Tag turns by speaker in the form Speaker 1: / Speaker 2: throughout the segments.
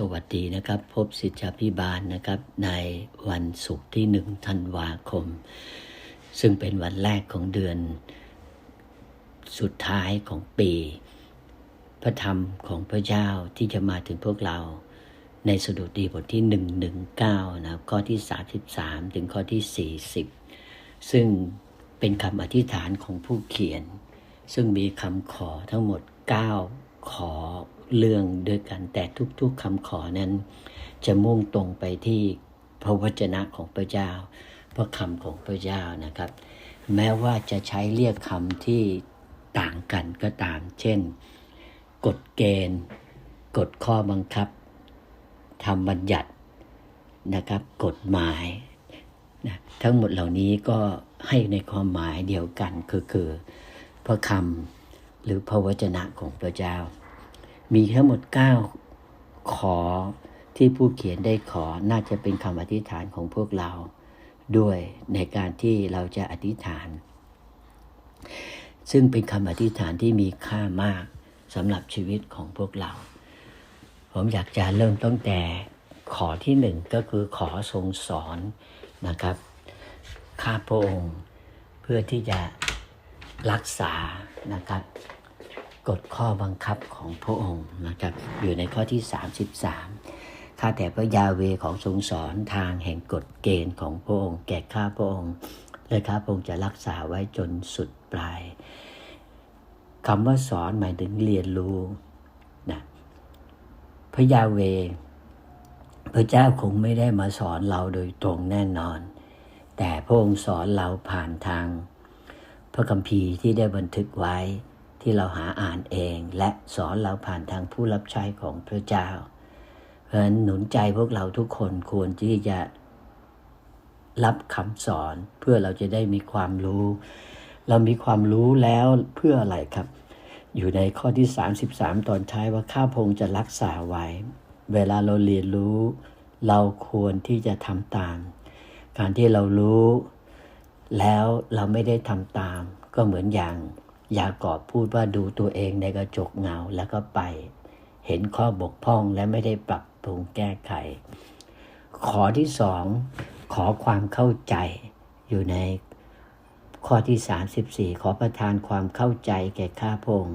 Speaker 1: สวัสดีนะครับ พบสิทธาพิบาลนะครับ ในวันศุกร์ที่หนึ่งธันวาคม ซึ่งเป็นวันแรกของเดือนสุดท้ายของปี พระธรรมของพระเจ้าที่จะมาถึงพวกเรา ในสดุดีบทที่ 119 นะครับ ข้อที่ 33 ถึงข้อที่ 40 ซึ่งเป็นคำอธิษฐานของผู้เขียน ซึ่งมีคำขอทั้งหมด 9 ขอ เรื่องด้วยกัน แต่ทุกๆคำขอนั้น จะมุ่งตรงไปที่พระวจนะของพระเจ้า พระคำของพระเจ้านะครับ แม้ว่าจะใช้เรียกคำที่ต่างกันก็ตาม เช่น กฎเกณฑ์กฎข้อบังคับทำบัญญัตินะครับ กฎหมายนะทั้งหมดเหล่านี้ก็ให้ในความหมายเดียวกันคือคือพระคำหรือพระวจนะของพระเจ้า มีทั้งหมด 9 ขอที่ผู้เขียนได้ขอน่าจะเป็นคำอธิษฐานของพวกเราด้วยในการที่เราจะอธิษฐาน ซึ่งเป็นคำอธิษฐานที่มีค่ามากสำหรับชีวิตของพวกเรา ผมอยากจะเริ่มตั้งแต่ขอที่หนึ่งก็คือขอทรงสอนนะครับข้าพระองค์เพื่อที่จะรักษานะครับ กฎข้อบังคับของพระองค์นะครับ อยู่ในข้อที่ 33 ข้าแต่พระยาเวของทรงสอนทางแห่งกฎเกณฑ์ของพระองค์แก่ข้าพระองค์และข้าพระองค์จะรักษาไว้จนสุดปลายคำว่าสอนหมายถึงเรียนรู้นะพระยาเว พระเจ้าคงไม่ได้มาสอนเราโดยตรงแน่นอน แต่พระองค์สอนเราผ่านทาง พระคัมภีร์ที่ได้บันทึกไว้ ที่เราหาอ่านเอง และสอนเราผ่านทางผู้รับใช้ของพระเจ้า เพราะฉะนั้นหนุนใจพวกเราทุกคนควรที่จะรับคำสอนเพื่อเราจะได้มีความรู้ เรามีความรู้แล้วเพื่ออะไรครับ อยู่ในข้อที่ 33 ตอนท้ายว่าข้าพงจะรักษาไว้ เวลาเราเรียนรู้ เราควรที่จะทำตาม การที่เรารู้ แล้วเราไม่ได้ทำตาม ก็เหมือนอย่าง ยากอบพูดว่าดูตัวเองในกระจกเงาแล้วก็ไป เห็นข้อบกพร่องและไม่ได้ปรับปรุงแก้ไข ขอที่สองขอความเข้าใจอยู่ในข้อที่ 34 ขอประทานความเข้าใจแก่ข้าพง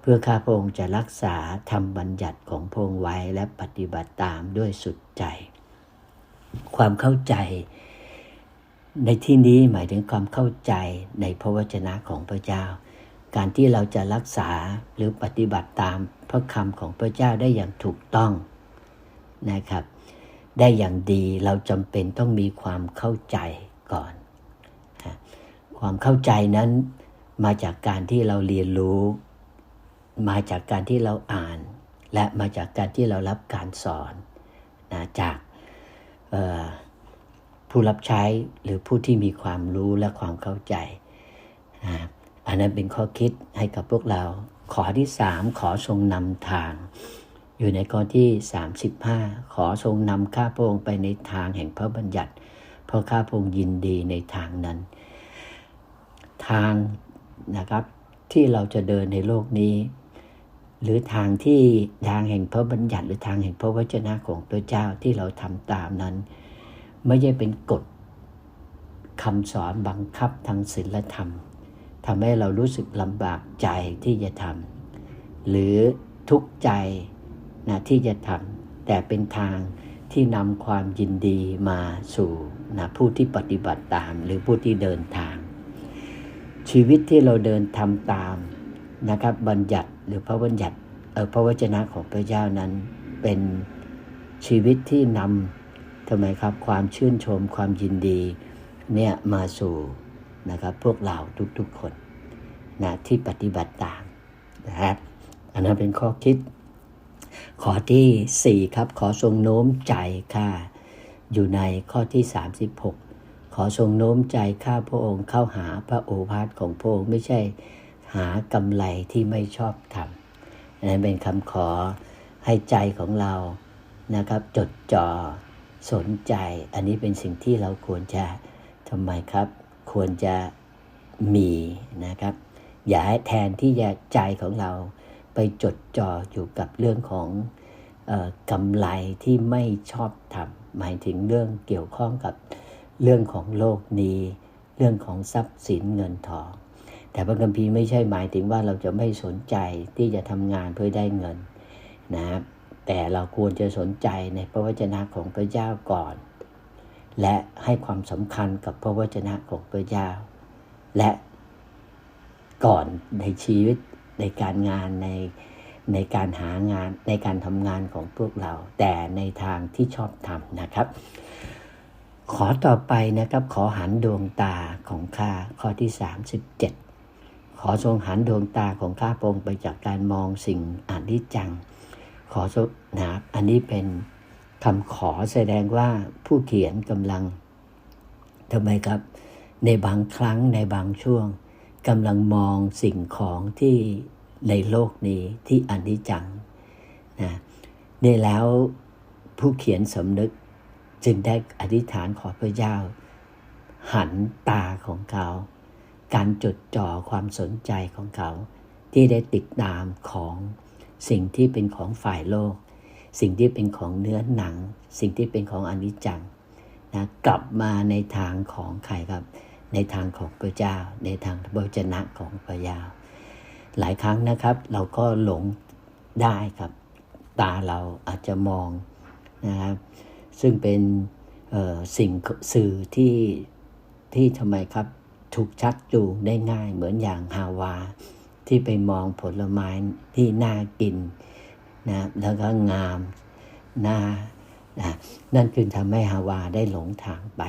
Speaker 1: เพื่อข้าพงจะรักษาทำบัญญัติของพงไว้และปฏิบัติตามด้วยสุดใจ ความเข้าใจ ในที่นี้หมายถึงความเข้าใจในพระวจนะของพระเจ้า การที่เราจะรักษาหรือปฏิบัติตามพระคำของพระเจ้าได้อย่างถูกต้องนะครับ ได้อย่างดีเราจำเป็นต้องมีความเข้าใจก่อน ความเข้าใจนั้นมาจากการที่เราเรียนรู้ มาจากการที่เราอ่าน และมาจากการที่เรารับการสอนนะจากผู้รับใช้หรือผู้ที่มีความรู้และความเข้าใจนะ นนั้นเป็นข้อคิดให้กับพวกเรา ขอที่สามขอทรงนำทาง อยู่ในข้อที่ 35 ขอทรงนำข้าพระองค์ไปในทางแห่งพระบัญญัติ เพราะข้าพระองค์ยินดีในทางนั้น ทางนะครับที่เราจะเดินในโลกนี้ หรือทางที่ทางแห่งพระบัญญัติ หรือทางแห่งพระวจนะของพระเจ้าที่เราทำตามนั้น ไม่ใช่เป็นกฎคำสอนบังคับทางศีลธรรม ทำให้เรารู้สึกลำบากใจที่จะทำหรือทุกข์ใจนะที่จะทำแต่เป็นทางที่นำความยินดีมาสู่นะผู้ที่ปฏิบัติตาม หรือผู้ที่เดินทาง ชีวิตที่เราเดินทำตามนะครับบัญญัติหรือพระบัญญัติเออพระวจนะของพระเจ้านั้นเป็นชีวิตที่นำทำไมครับความชื่นชมความยินดีเนี่ยมาสู่ นะครับพวกเราทุกๆคนนะที่ปฏิบัติตามนะครับอันนั้นเป็นข้อคิด ข้อที่ 4 ครับ ขอทรงโน้มใจข้าอยู่ในข้อที่ 36 ขอทรงโน้มใจข้าพระองค์เข้าหาพระโอภาษของพระองค์ไม่ใช่หากำไรที่ไม่ชอบทำอันนั้นเป็นคำขอให้ใจของเรานะครับ จดจ่อสนใจ อันนี้เป็นสิ่งที่เราควรจะทำไมครับ ควรจะมีนะครับ อย่าให้แทนที่จะใจของเราไปจดจ่ออยู่กับเรื่องของออกำไรที่ไม่ชอบทำหมายถึงเรื่องเกี่ยวข้องกับเรื่องของโลกนี้ เรื่องของทรัพย์สินเงินทอง แต่พระคัมภีร์ไม่ใช่หมายถึงว่าเราจะไม่สนใจที่จะทำงานเพื่อได้เงินนะครับแต่เราควรจะสนใจในพระวจนะของพระเจ้าก่อน และให้ความสำคัญกับพระวจนะของพระเจ้า และก่อนในชีวิตในการงานในในการหางานในการทำงานของพวกเรา แต่ในทางที่ชอบทำนะครับ ขอต่อไปนะครับ ขอหันดวงตาของข้าข้อที่ 37 ขอทรงหันดวงตาของข้าพรงไปจากการมองสิ่งอนิจจัง ขอทรงนะครับอันนี้เป็น คำขอแสดงว่าผู้เขียนกำลังทำไมครับ ในบางครั้งในบางช่วงกำลังมองสิ่งของที่ในโลกนี้ที่อนิจจังนะนี่แล้วผู้เขียนสำนึกจึงได้อธิษฐานขอพระเจ้า หันตาของเขา การจดจ่อความสนใจของเขา ที่ได้ติดตามของสิ่งที่เป็นของฝ่ายโลก สิ่งที่เป็นของเนื้อหนัง สิ่งที่เป็นของอนิจจังนะกลับมาในทางของใครครับ ในทางของพระเจ้า ในทางพระวจนะของพระเจ้าหลายครั้งนะครับ เราก็หลงได้ครับ ตาเราอาจจะมองนะครับซึ่งเป็นสิ่งสื่อที่ที่ทำไมครับถูกชักจูงได้ง่ายเหมือนอย่างฮาวา ที่ไปมองผลไม้ที่น่ากิน นะแล้วก็งามหน่านะนั่นคือทำให้ฮาวาได้หลงทางไป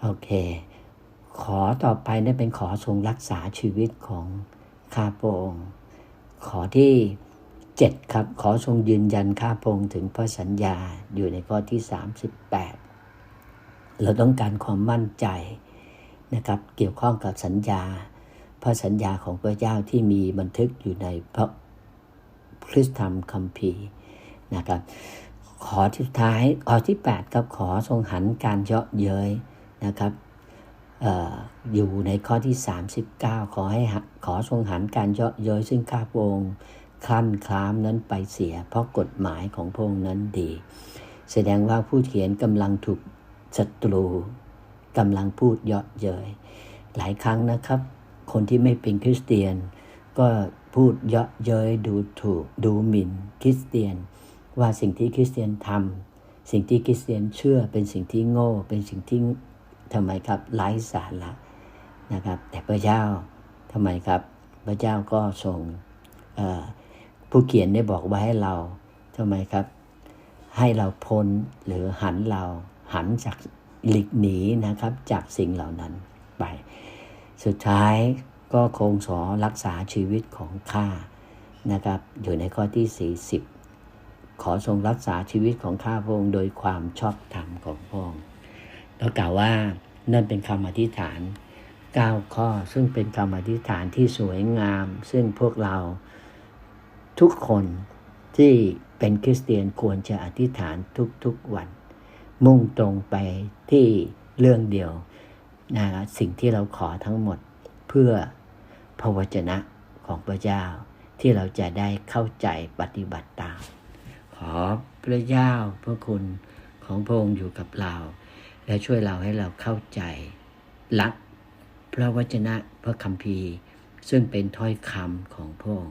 Speaker 1: โอเค ขอต่อไปนั่นเป็นขอทรงรักษาชีวิตของข้าพระองค์ขอที่เจ็ดครับ ขอทรงยืนยันข้าพระองค์ถึงพระสัญญาอยู่ในข้อที่สามสิบแปดเราต้องการความมั่นใจนะครับ เกี่ยวข้องกับสัญญาพระสัญญาของพระเจ้าที่มีบันทึกอยู่ในพระ คริสตธรรมคัมภีร์นะครับขอที่ท้ายขอที่ 8 ครับขอทรงหันการเยาะเย้ยนะครับออยู่ในข้อที่ 39 ขอให้ขอทรงหันการเยาะเย้ยซึ่งข้าพระองค์คลั่นคลามนั้นไปเสีย เพราะกฎหมายของพระองค์นั้นดี แสดงว่าผู้เขียนกำลังถูกศัตรูกำลังพูดเยาะเย้ยหลายครั้งนะครับ คนที่ไม่เป็นคริสเตียนก็ พูดเยาะเย้ยดูถูก ดูหมิ่นคริสเตียน ว่าสิ่งที่คริสเตียนทำสิ่งที่คริสเตียนเชื่อเป็นสิ่งที่โง่ เป็นสิ่งที่ทำไมครับไร้สาระนะครับ แต่พระเจ้าทำไมครับ พระเจ้าก็ทรงผู้เขียนได้บอกไว้ให้เราทำไมครับ ให้เราพ้นหรือหันเราหันจากหลีกหนีนะครับจากสิ่งเหล่านั้นไป สุดท้าย ก็คงสอรักษาชีวิตของข้านะครับอยู่ในข้อที่ 40 ขอทรงรักษาชีวิตของข้าพระองค์โดยความชอบธรรมของพระองค์แล้วกล่าวว่านั่นเป็นคำอธิษฐาน 9 ข้อซึ่งเป็นคำอธิษฐานที่สวยงาม ซึ่งพวกเราทุกคนที่เป็นคริสเตียนควรจะอธิษฐานทุกๆวัน มุ่งตรงไปที่เรื่องเดียวนะสิ่งที่เราขอทั้งหมดเพื่อ พระวจนะของพระเจ้า ที่เราจะได้เข้าใจปฏิบัติตาม ขอพระเจ้าพระคุณของพระองค์อยู่กับเรา และช่วยเราให้เราเข้าใจรักพระวจนะพระคัมภีร์ ซึ่งเป็นถ้อยคำของพระองค์